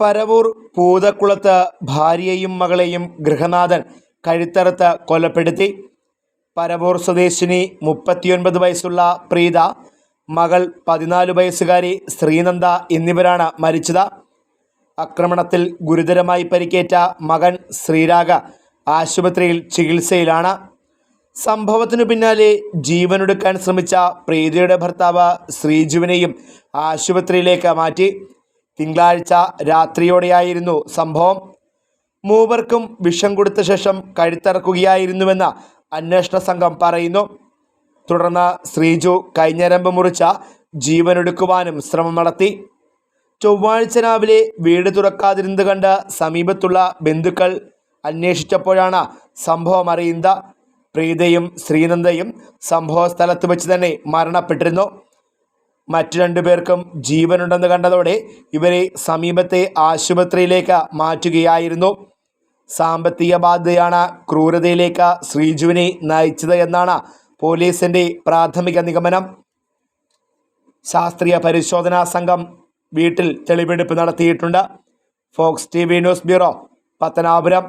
പരവൂർ പൂതക്കുളത്ത് ഭാര്യയെയും മകളെയും ഗൃഹനാഥൻ കഴുത്തറുത്ത് കൊലപ്പെടുത്തി. പരവൂർ സ്വദേശിനി മുപ്പത്തിയൊൻപത് വയസ്സുള്ള പ്രീത മകൾ പതിനാല് വയസ്സുകാരി ശ്രീനന്ദ എന്നിവരാണ് മരിച്ചത്. ആക്രമണത്തിൽ ഗുരുതരമായി പരിക്കേറ്റ മകൻ ശ്രീരാഗ ആശുപത്രിയിൽ ചികിത്സയിലാണ്. സംഭവത്തിനു പിന്നാലെ ജീവനൊടുക്കാൻ ശ്രമിച്ച പ്രീതിയുടെ ഭർത്താവ് ശ്രീജുവിനെയും ആശുപത്രിയിലേക്ക് മാറ്റി. തിങ്കളാഴ്ച രാത്രിയോടെയായിരുന്നു സംഭവം. മൂവർക്കും വിഷം കൊടുത്ത ശേഷം കഴുത്തിറക്കുകയായിരുന്നുവെന്ന് അന്വേഷണ സംഘം പറയുന്നു. തുടർന്ന് ശ്രീജു കൈഞ്ഞരമ്പ് മുറിച്ച ജീവനൊടുക്കുവാനും ശ്രമം നടത്തി. ചൊവ്വാഴ്ച രാവിലെ വീട് തുറക്കാതിരുന്നത് കണ്ട് സമീപത്തുള്ള ബന്ധുക്കൾ അന്വേഷിച്ചപ്പോഴാണ് സംഭവം അറിയുന്നത്. പ്രീതയും ശ്രീനന്ദയും സംഭവ സ്ഥലത്ത് വെച്ച് തന്നെ മരണപ്പെട്ടിരുന്നു. മറ്റു രണ്ടുപേർക്കും ജീവനുണ്ടെന്ന് കണ്ടതോടെ ഇവരെ സമീപത്തെ ആശുപത്രിയിലേക്ക് മാറ്റുകയായിരുന്നു. സാമ്പത്തിക ബാധ്യതയാണ് ക്രൂരതയിലേക്ക് ശ്രീജുവിനെ നയിച്ചത് എന്നാണ് പോലീസിന്റെ പ്രാഥമിക നിഗമനം. ശാസ്ത്രീയ പരിശോധനാ സംഘം വീട്ടിൽ തെളിവെടുപ്പ് നടത്തിയിട്ടുണ്ട്. Fox T news bureau Pathanapuram.